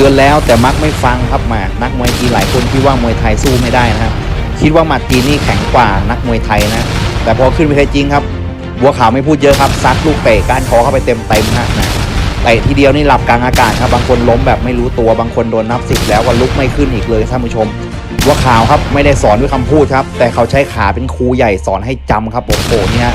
ตือนแล้วแต่มักไม่ฟังครับมานักมวยจีนหลายคนคิดว่ามวยไทยสู้ไม่ได้นะครับ คิดว่าหมัดจีนนี่แข็งกว่านักมวยไทยนะ แต่พอขึ้นไปไทยจริงครับ บัวขาวไม่พูดเยอะครับซัดลูกเตะก้านคอเข้าไปเต็มเต็มๆฮะนะเตะทีเดียวนี่หลับกลางอากาศครับบางคนล้มแบบไม่รู้ตัวบางคนโดนนับสิบแล้วก็ลุกไม่ขึ้นอีกเลยท่านผู้ชมบัวขาวครับไม่ได้สอนด้วยคำพูดครับ แต่เขาใช้ขาเป็นครูใหญ่สอนให้จำครับโอ้โหเนี่ย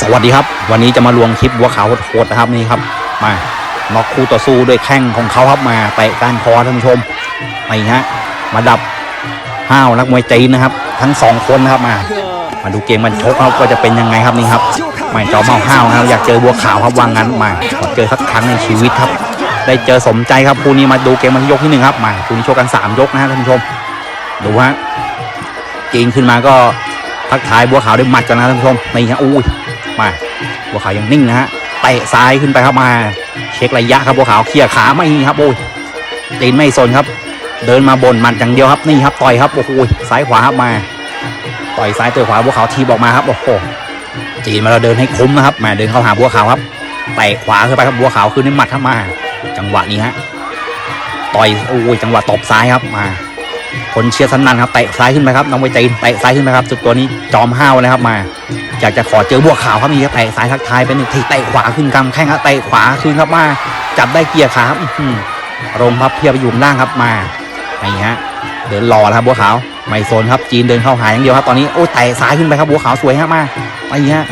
สวัสดีครับ วันนี้จะมาลวงคลิปบัวขาวโหดๆนะครับนี่ครับ มาน็อกคู่ต่อสู้ด้วยแข้งของเขาครับมาเตะก้านคอท่านผู้ชมนี่ฮะมาดับห้าวนักมวยจีนนะครับ ทั้งสองคนนะครับมา มาดูเกมมันชกครับว่าจะเป็นยังไงครับนี่ครับไม่จอมเมาห้าวนะครับอยากเจอบัวขาวครับวางงั้นมาขอเจอสักครั้งในชีวิตครับ ได้เจอสมใจครับคู่นี้มาดูเกมมันยกที่หนึ่งครับมาคู่นี้ชกกันสามยกนะฮะท่านผู้ชมดูฮะจีนขึ้นมาก็ทักทายบัวขาวด้วยหมัดกันนะท่านผู้ชมนี่ฮะอุ้ย มาบัวขาวยังนิ่งนะฮะเตะซ้ายขึ้นไปครับมา เช็คระยะครับบัวขาวเคลียร์ขาไม่มีครับโอ้ยตีนไม่สนครับ เดินมาบนมันอย่างเดียวครับนี่ครับต่อยครับโอ้โหซ้ายขวาครับมาต่อยซ้ายต่อยขวาบัวขาวทีบออกมาครับโอ้โหจีนมาเราเดินให้คุ้มนะครับมาเดินเข้าหาบัวขาวครับเตะขวาขึ้นไปครับบัวขาวขึ้นในหมัดครับมา จังหวะนี้ฮะต่อยโอ้ยจังหวะตบซ้ายครับมา คนเชียร์สนั่นครับเตะซ้ายขึ้นไปครับน้องใบจีนเตะซ้ายขึ้นไปครับจุดตัวนี้จอมห้าวนะครับมาอยากจะขอเจอบัวขาวครับนี่ครับเตะซ้ายทักทายเป็นหนึ่งทีเตะขวาขึ้นกำแข้งครับเตะขวาขึ้นครับมา จับได้เกียร์ขาครับอื้อหือลมพับเพียบไปอยู่ล่างครับมานี่ฮะเดินรอแล้วครับบัวขาวไม่โซนครับจีนเดินเข้าหาอย่างเดียวครับตอนนี้โอ้เตะซ้ายขึ้นไปครับบัวขาวสวยฮะมานี่ฮะ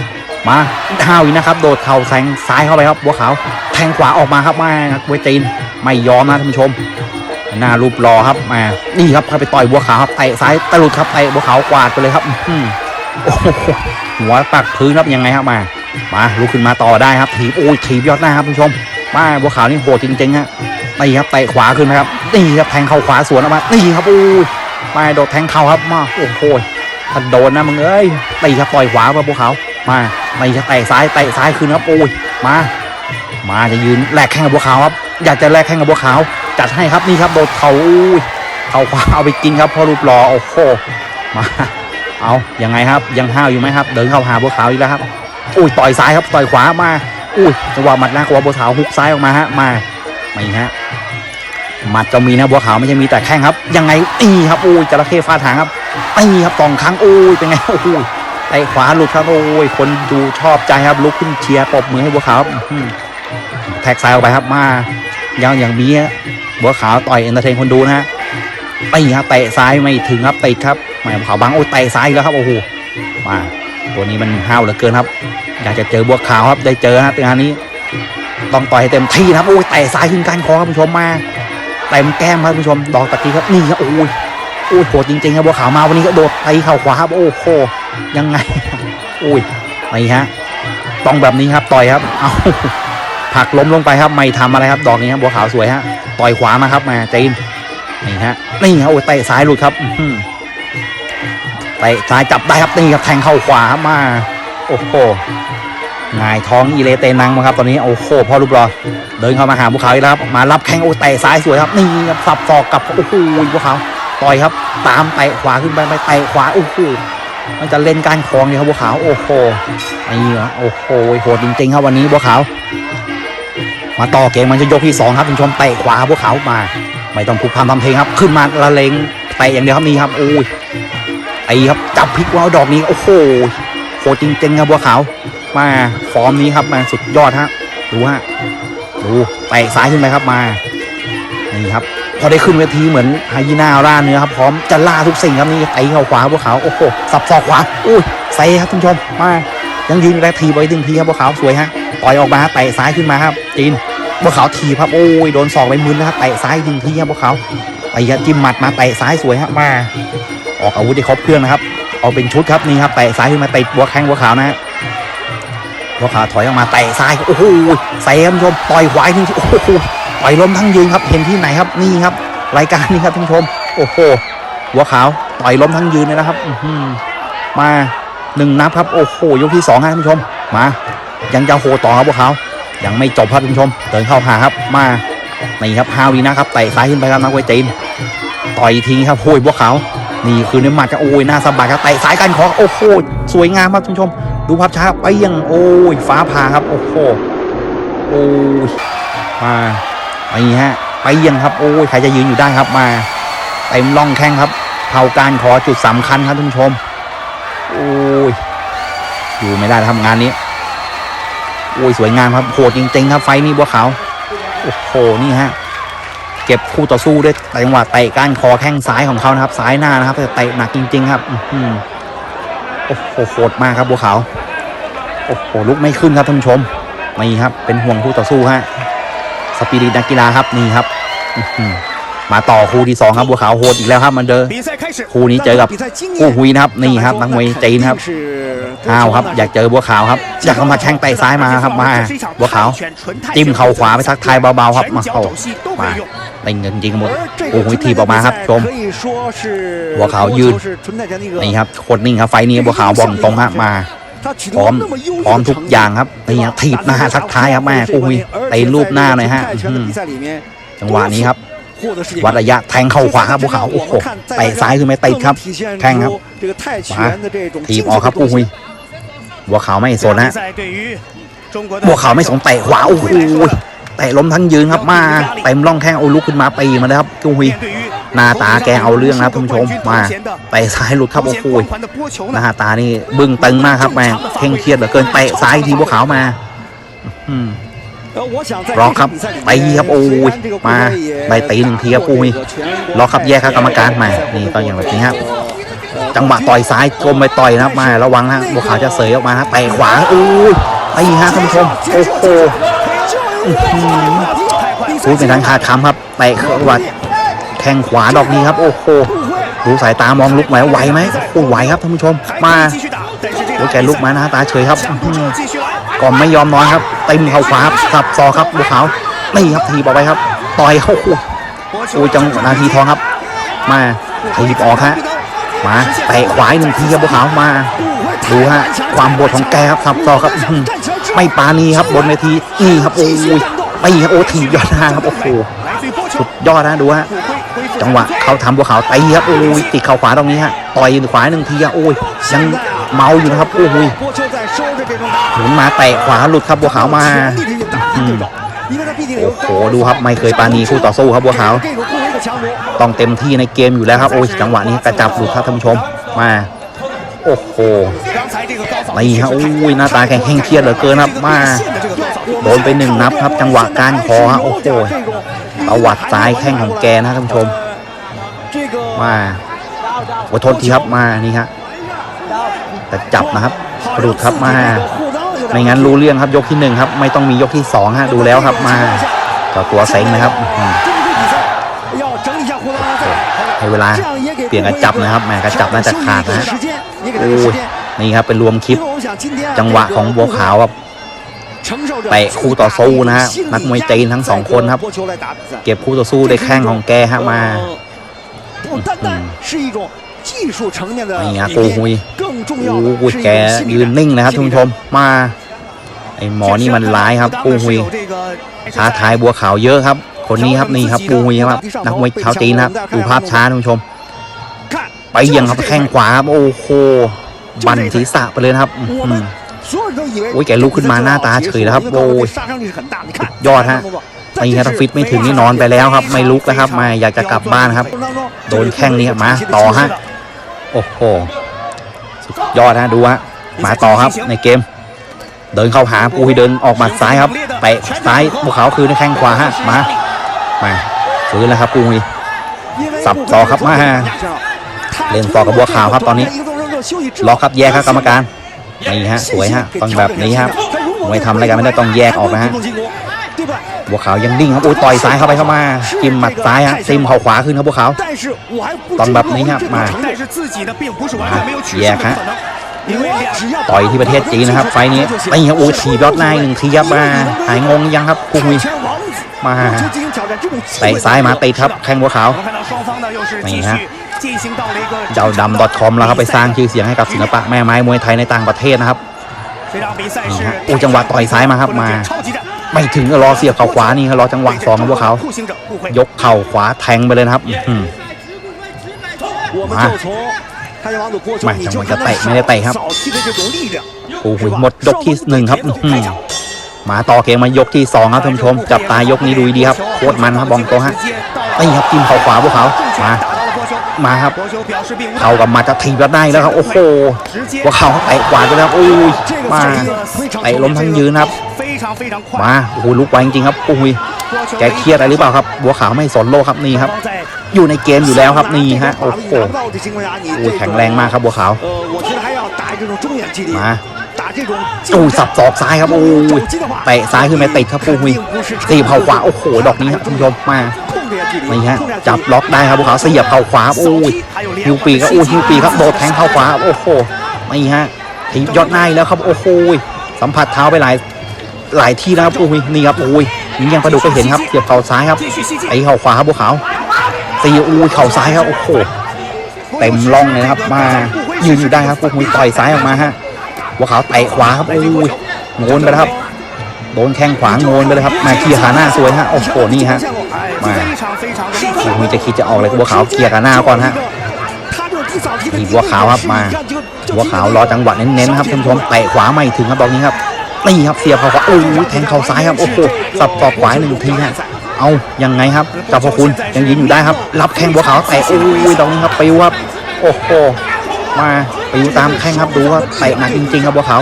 มาห้าวอีกนะครับโดดเข่าแซงซ้ายเข้าไปครับบัวขาวแทงขวาออกมาครับมานักมวจีนไม่ยอมนะท่านผู้ชม หน้ารูปรอครับมานี่ครับเข้าไปต่อยบัวขาวครับเตะซ้ายตะลุดครับเตะบัวขาวกวาดไปเลยครับอื้อหือโอ้โหหัวปักพื้นครับยังไงครับมามาลุกขึ้นมาต่อได้ครับถีบโอ้ยถีบยอดหน้าครับคุณผู้ชมมาบัวขาวนี่โหดจริงๆฮะนี่ครับเตะขวาขึ้นนะครับนี่ครับแทงเข่าขวาสวนออกมานี่ครับโอ้ยมาโดดแทงเข่าครับมาโอ้โหถ้าโดนนะมึงเอ้ยตีครับต่อยขวามาบัวขาวมาไม่ครับเตะซ้ายเตะซ้ายขึ้นครับโอ้ยมา มาจะยืนแลกแข้งกับบัวขาวครับ อยากจะแลกแข้งกับบัวขาว จัดให้ครับนี่ครับโดดเขาอุ้ยเขาขวาเอาไปกินครับพอรูปรอโอ้โหมาเอายังไงครับยังห้าวอยู่ไหมครับ เดินเข้าหาบัวขาวอีกแล้วครับอุ้ยต่อยซ้ายครับต่อยขวามาอุ้ยจังหวะหมัดหน้ากลัวบัวขาวฮุกซ้ายออกมาฮะมาไม่ฮะหมัดก็มีนะบัวขาวไม่ใช่มีแต่แข้งครับ ยังไงตีครับอุ้ยจระเข้ฟาดหางครับตีครับสองครั้งอุ้ยเป็นไงโอ้โหเตขวาหลุดครับโอ้ยคนดูชอบใจครับลุกขึ้นเชียร์ปรบมือให้บัวขาวแท็กซ้ายออกไปครับมายังอย่างมีฮะ บัวขาวต่อยเอนเตอร์เทนคนดูนะฮะตีครับเตะซ้ายไม่ถึงครับติดครับหมบัวขาวบังโอ้ยเตะซ้ายแล้วครับโอ้โหมาตัวนี้มันห้าวเหลือเกินครับ อยากจะเจอบัวขาวครับได้เจอนะงานนี้ ต้องต่อยให้เต็มที่นะครับโอ้ยเตะซ้ายขึ้นกานคอครับผู้ชมมาเต็มแก้มครับผู้ชมดอกตะกี้ครับนี่ครับโอ้ยโอ้ยโหดจริงๆครับบัวขาวมาวันนี้ก็โดดไปเข่าขวาครับโอ้โหยังไงโอ้ยนี่ฮะต้องแบบนี้ครับต่อยครับเอาผลักล้มลงไปครับไม่ทำอะไรครับ ดอกนี้ครับบัวขาวสวยฮะ ต่อยขวามาครับมาจีนนี่ฮะนี่ฮะโอ้เตะซ้ายหลุดครับเตะซ้ายจับได้ครับนี่ครับแทงเข้าขวาครับมา โอ้โหหงายท้องอีเลเตนังมาครับตอนนี้โอ้โหพ่อรูปรอเดินเข้ามาหาภูเขาอีกแล้วครับมารับแข้งโอ้เตะซ้ายสวยครับนี่ครับสับศอกกลับโอ้โหภูเขาต่อยครับ ตามเตะขวาขึ้นไปไปเตะขวาโอ้โหมันจะเล่นการคลองเลยครับบัวขาวโอ้โหนี่เหรอโอ้โหโหดจริงๆครับวันนี้บัวขาว มาต่อเกมมันจะยกที่สองครับคุณชมเตะขวาบัวขามา ไม่ต้องผูกพันทำเพลงครับ ขึ้นมาละเลงเตะอย่างเดียวครับนี่ครับโอ้ยไอ้ครับจับพลิกว้าวดอกนี้โอ้โหโหจริงๆครับบัวขาวมาฟอร์มนี้ครับมาสุดยอดฮะดูฮะดูเตะซ้ายขึ้นไปครับมานี่ครับพอได้ขึ้นเวทีเหมือนไฮยีน่าล่าเนื้อครับพร้อมจะล่าทุกสิ่งครับนี่ไอ้เข่าขวาบัวขาโอ้โหสับศอกขวาอุ้ยใส่ครับคุณชมมายังยืนอยู่แรกทีไว้ดึงทีครับบัวขาสวยฮะ ต่อยออกมาเตะซ้ายขึ้นมาครับจีนบัวขาวทีบครับโอ้ยโดนศอกไปมึนนะครับเตะซ้ายดึงทีครับบัวขาวไอ้ยัดจิ้มหมัดมาเตะซ้ายสวยฮะมาออกอาวุธได้ครบเครื่องนะครับ เอาเป็นชุดครับนี่ครับเตะซ้ายขึ้นมาเตะบัวแข้งบัวขาวนะฮะบัวขาวถอยออกมาเตะซ้ายโอ้โหใส่ท่านผู้ชมต่อยขวาอีกทีโอ้โหต่อยล้มทั้งยืนครับเห็นที่ไหนครับนี่ครับ รายการนี้ครับท่านผู้ชมโอ้โหบัวขาวต่อยล้มทั้งยืนเลยนะครับอืมาหนึ่งนับครับโอ้โหยกที่สองครับท่านผู้ชมมา ยังจะโหต่อครับบัวขายังไม่จบครับท่านผู้ชม เดินเข้าหาครับมานี่ครับฮาวีนะครับเตะซ้ายขึ้นไปครับนักเวจีนต่อยทิ้งครับโอ้ยบัวขานี่คือเนื้อหมัดครับโอ้ยหน้าสบัดครับเตะสายกันของโอ้โหสวยงามครับท่านผู้ชม ดูภาพช้าไปยังโอ้ยฟ้าผ่าครับโอ้โหโอ้ยมาไปฮะไปยังครับโอ้ยใครจะยืนอยู่ได้ครับมาเต็มร่องแข้งครับเผาการขอจุดสำคัญครับท่านผู้ชมโอ้ยอยู่ไม่ได้แล้วครับงานนี้ โอ้ยสวยงามครับโหดจริงๆครับไฟนี้บัวขาวโอ้โหนี่ฮะเก็บคู่ต่อสู้ด้วยจังหวะเตะก้านคอแข้งซ้ายของเขานะครับซ้ายหน้านะครับแต่เตะหนักจริง ๆ ครับอื้อหือโอ้โหโหดมากครับบัวขาวโอ้โหลุกไม่ขึ้นครับท่านผู้ชมนี่ครับ เป็นห่วงคู่ต่อสู้ฮะสปิริตนักกีฬาครับนี่ครับอื้อหือ มาต่อคู่ที่2ครับบัวขาวโหดอีกแล้วครับมันเจอคู่นี้เจอกับกู้ฮุยนะครับนี่ครับนักมวยจีนครับอ้าวครับอยากเจอบัวขาวครับอยากเข้ามาแข้งไต่ซ้ายมาครับมาบัวขาวจิ้มเข่าขวาไปทักทายเบาๆครับมาเข้ามาเล่นจริงหมดโอ้โหทีบออกมาครับชมบัวขาวยืนนี่ครับโคตรนิ่งครับไฟนี้บัวขาวบอลตรงฮะมาพร้อมพร้อมทุกอย่างครับนี่ถีบหน้าทักท้ายครับแม่โอ้โหุยเตะรูปหน้าหน่อยฮะจังหวะนี้ครับ วัดระยะแทงเข้าขวาครับบัวขาวโอ้โหเตะซ้ายคือไม่ติดครับแข้งครับมาถีบออกครับกู้หุยบัวขาวไม่สนนะบัวขาวไม่สนเตะขวาโอ้โหเตะล้มทั้งยืนครับมาเต็มร่องแข้งเอาลุกขึ้นมาปีมาเลยครับกู้หุยหน้าตาแกเอาเรื่องนะครับท่านผู้ชมมาเตะซ้ายหลุดครับโอ้โหหน้าตานี่บึ้งตึงมากครับแม่งเคร่งเครียดเหลือเกินเตะซ้ายทีบัวขาวมา อืม รอครับตีครับโอ้ยมาได้ตีหนึ่งทีครับปุ้ยรอครับแยกครับกรรมการมานี่ก็อย่างแบบนี้ครับจังหวะต่อยซ้ายกลมไปต่อยนะครับมาระวังฮะบัวขาวจะเสยออกมาฮะเตะขวาโอ้ยตีฮะท่านผู้ชมโอ้โหพูดเป็นทางคาดคำครับเตะเข้าวัดแข้งขวาดอกนี้ครับ โอ้โหดูสายตามองลุกไหวไหวไหมโอ้ไหวครับท่านผู้ชมมาโอ้แกลุกมาหน้าตาเฉยครับอื้อหือ ก่อนไม่ยอมน้อยครับเต็มเข่าขวาครับสับซอครับบัวขาวนี่ครับทีบออกไปครับ ต่อยเข้าโอ้โหโอ้ยจังนาทีทองครับ มาทีบออกฮะมาเตะขวาหนึ่งทีครับบัวขาวมาดูฮะความบดของแกครับสับซอครับไม่ปานีครับบนเวทีนี่ครับโอ้ยตีครับโอ้ทีบยอดหน้าครับโอ้โหสุดยอดนะดูฮะจังหวะเขาทำบัวขาวตีครับโอ้ยติดเข่าขวาตรงนี้ฮะต่อยขวาหนึ่งทีอะโอ้ยยัง เมาอยู่นะครับโอ้ยหมุนมาเตะขวาหลุดครับบัวขาวมาอืมโอ้โหดูครับไม่เคยปราณีคู่ต่อสู้ครับบัวขาว ต้องเต็มที่ในเกมอยู่แล้วครับโอ้ยจังหวะนี้กระจับหลุดครับท่านผู้ชมมาโอ้โหนี่ฮะโอ้ยหน้าตาแข็งเคร่งเครียดเหลือเกินครับมาโดนไปหนึ่งนับครับ จังหวะการคอฮะโอ้โหประวัติซ้ายแข้งของแกนะท่านผู้ชมมาขอโทษทีครับมานี่ฮะ แต่จับนะครับหลุดครับมาไม่งั้นรู้เรื่องครับยกที่หนึ่งครับ ไม่ต้องมียกที่สองฮะดูแล้วครับมาเจ้าตัวเซ็งนะครับให้เวลาเปลี่ยนกระจับนะครับแหมกระจับน่าจะขาดนะฮะโอ้ยนี่ครับเป็นรวมคลิป จังหวะของบัวขาวครับเตะคู่ต่อสู้นะฮะนักมวยจีนทั้งสองคนครับ เก็บคู่ต่อสู้ได้แข้งของแกฮะมานี่ฮะกูฮุย โอ้โอ้โหโหแกแกยืยืนนนิ่นิ่งงนะนะคครัรับบท่านผู้ชมมาไอหมอนี่มันร้ายครับกูหุยท้าทายบัวขาวเยอะครับ คนนี้ครับนี่ครับกูหุยครับนักมวยชาวจีนครับดูภาพช้าท่านผู้ชม ไปยังครับแข้งขวาครับโอ้โหบันศีรษะไปเลยนะครับอื้อหือโอ้ยแกลุกขึ้นมาหน้าตาเฉยแล้วครับโอ้ยยอดฮะตีครับถ้าฟิตไม่ถึงนี่นอนไปแล้วครับ ไม่ลุกแล้วครับมาอยากจะกลับบ้านครับ โดนแข้งนี้ครับมาต่อฮะโอ้โหสุด ยอดฮะดูฮะมาต่อครับในเกม เดินเข้าหาปูให้เดินออกหมัดซ้ายครับเตะซ้ายบุกเขาคืนในแข้งขวาฮะมามาฟื้นแล้วครับปูฮีสับต่อครับมาเล่นต่อกับบัวขาวครับตอนนี้ล็อกครับแยกครับกรรมการนี่ฮะสวยฮะต้องแบบนี้ครับมวยทำอะไรกันไม่ได้ต้องแยกออกนะฮะ บัวขาวยังดิ้งครับโอ้ยต่อยซ้ายเข้าไปเข้ามาจิ้มหมัดซ้ายฮะซิมเข่าขวาขึ้นครับบัวขาวต้องแบบนี้ครับมาแยกฮะต่อยที่ประเทศจีนนะครับ ไฟล์นี้นี่ครับโอ้ยถีบยอดนายหนึ่งทีครับมาหายงงยังครับปูฮีมาเตะซ้ายมาติดครับแข้งบัวขาวนี่นี่ฮะฮะเจ้าดำ .com แล้วครับไปสร้างชื่อเสียงให้กับศิลปะแม่ไม้มวยไทยในต่างประเทศนะครับนี่ฮะโอ้จังหวะต่อยซ้ายมาครับมา ไม่ถึงก็รอเสียบเข่าขวานี่ครับรอจังหวะสองของพวกเขา ยกเข่าขวาแทงไปเลยนะครับมามาจังหวะจะเตะไม่ได้เตะครับโอ้โหหมดยกที่หนึ่งครับมาต่อเกมมายกที่สองครับท่านผู้ชม จับตายกนี้ดูดีครับโคตรมันครับบองโตฮะนี่ครับจิ้มเข่าขวาพวกเขามา มาครับเข้ากับมาจะถีบแล้วได้แล้วครับ โอ้โหว่าเขาเไปกวาดไปแล้วโอ้ยมาไปล้มทั้งยืนครับมาโอ้โหลุกไวจริงครับปุ้ยแกเครียดอะไรหรือเปล่าครับ บัวขาวไม่สนโลครับนี่ครับ อยู่ในเกมอยู่แล้วครับนี่ฮะโอ้โหแข็งแรงมากครับบัวขาวมาโอ้สับศอกซ้ายครับโอ้ยเตะซ้ายขึ้นไปติดครับปุ้ยตีเผาขวาโอ้โหดอกนี้ครับคุณผู้ชมมา นี่ฮะจับล็อกได้ครับภูเขาเสียบเข่าขวาโอ้ยฮิวปีครับโอ้ยฮิวปีครับโดดแทงเข่าขวาโอ้โหไม่ฮะทียอดหน้าแล้วครับโอ้โหสัมผัสเท้าไปหลายหลายที่แล้วครับโอ้ยนี่ครับโอ้ยยิงยังประดุกก็เห็นครับเสียบเข่าซ้ายครับไอเข่าขวาครับภูเขาตีอุ้เข่าซ้ายครับโอ้โหเต็มล่องเลยครับมายืนอยู่ได้ครับพวกมุ้ยต่อยซ้ายออกมาฮะว่าเขาเตะขวาครับโอ้ยโงนไปล้ครับโดนแข้งขวาโงนไปเลยครับมาขี่ขาหน้าสวยฮะโอ้โหนี่ฮะ มาโอ้โหจะคิดจะออกเลยบัวขาวเคลียร์ขาหน้าก่อนฮะนี่บัวขาวครับมาบัวขาวรอจังหวะเน้นๆครับท่านผู้ชมเตะขวาไม่ถึงครับดอกนี้ครับนี่ครับเสียบเข่าขวาโอ้ยแทงเข่าซ้ายครับโอ้โหสับตอกขวาหนึ่งทีฮะเอายังไงครับเจ้าพ่อคุณยังยืนอยู่ได้ครับ รับแข้งบัวขาวเตะโอ้ยดอกนี้ครับปิวครับโอ้โหมา ปิวตามแข้งครับดูว่าเตะหนักจริงๆครับบัวขาว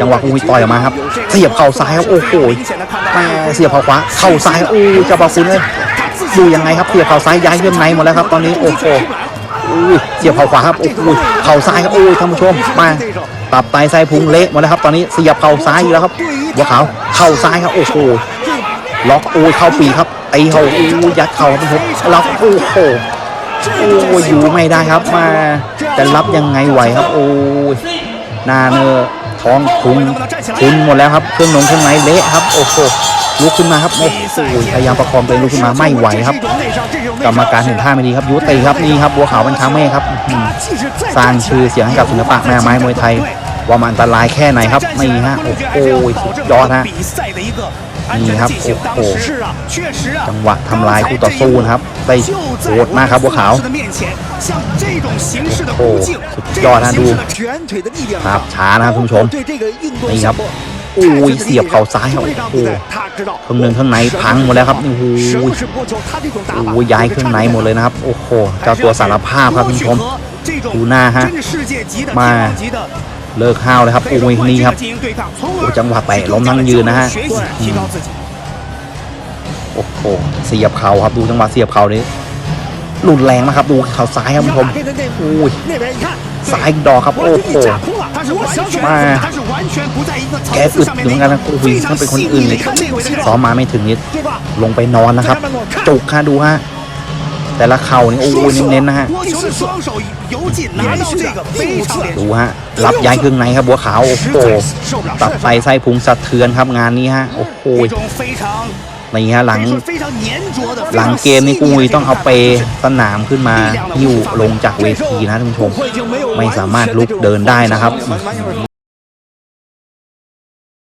จังหวะอุ้ยต่อยออกมาครับเสียบเข่าซ้ายครับโอ้โหแม่เสียบเข่าขวาเข่าซ้ายโอ้ยเจ้าพ่อคุณเลยดูยังไงครับเสียบเข่าซ้ายย้ายเรื่องในหมดแล้วครับ ตอนนี้โอ้โหเสียบเข่าขวาครับโอ้โหเข่าซ้ายครับโอ้ยท่านผู้ชมมาตับไตไส้พุงเละหมดแล้วครับ ตอนนี้เสียบเข่าซ้ายอยู่แล้วครับบัวขาวเข่าซ้ายครับโอ้โหล็อกโอ้ยเข้าปีครับตีเข่าโอ้ยยัดเข่าครับท่านผู้ชมล็อกโอ้โห โอ้ยอยู่ไม่ได้ครับมาจะรับยังไงไหวครับ โอ้ยนาเนื้อท้องพุงพุนหมดแล้วครับเครื่องหนงเครื่องในเละครับ โอ้โหลุกขึ้นมาครับโอ้โหพยายามประคองตัวเองลุกขึ้นมาไม่ไหวครับกรรมการเห็นท่าไม่ดีครับยุติครับนี่ครับบัวขาวบัญชาเมฆครับสร้างชื่อเสียงให้กับศิลปะแม่ไม้มวยไทย ว่ามันอันตรายแค่ไหนครับนี่ฮะโอ้โหสุดยอดฮะ นี่ครับโอ้โหจังหวะทำลายคู่ต่อสู้นะครับได้โหดมากครับบัวขาวโอ้โหสุดยอดนะดูครับช้านะครับคุณผู้ชมนี่ครับอุ้ยเสียบเข่าซ้ายครัโอ้เครื่งหนึ่งข้างในพังหมดแล้วครับโอ้โหโอ้ย้ายเครื่งในหมดเลยนะครับ โอ้โหเจ้าตัวสารภาพครับคุณผู้ชมดูหน้าฮะมา เลิกห้าวเลยครับอุ้ยนี่ครับโอ้จังหวะแตะล้มนั่งยืนนะฮะโอ้โหเสียบเข่าครับดูจังหวะเสียบเข่านี้รุนแรงนะครับดูเข่าซ้ายครับผมโอ้ยซ้ายดอกครับโอ้โหมาแกอึดเหมือนกันนะโอ้โหต้องเป็นคนอื่นเลยซ้อมมาไม่ถึงนิดลงไปนอนนะครับจุกค่ะดูฮะ แต่ละเข่านี่โอ้ยเน้นๆนะฮะดูฮะรับย้ายเครื่องในครับบัวขาวโอ้โหตัดไตไส้พุงสะเทือนครับงานนี้ฮะโอ้โหนี่ฮะหลังหลังเกมนี่กุ้ยต้องเอาเปสนามขึ้นมาหิ้วลงจากเวทีนะท่านผู้ชม ไม่สามารถลุกเดินได้นะครับ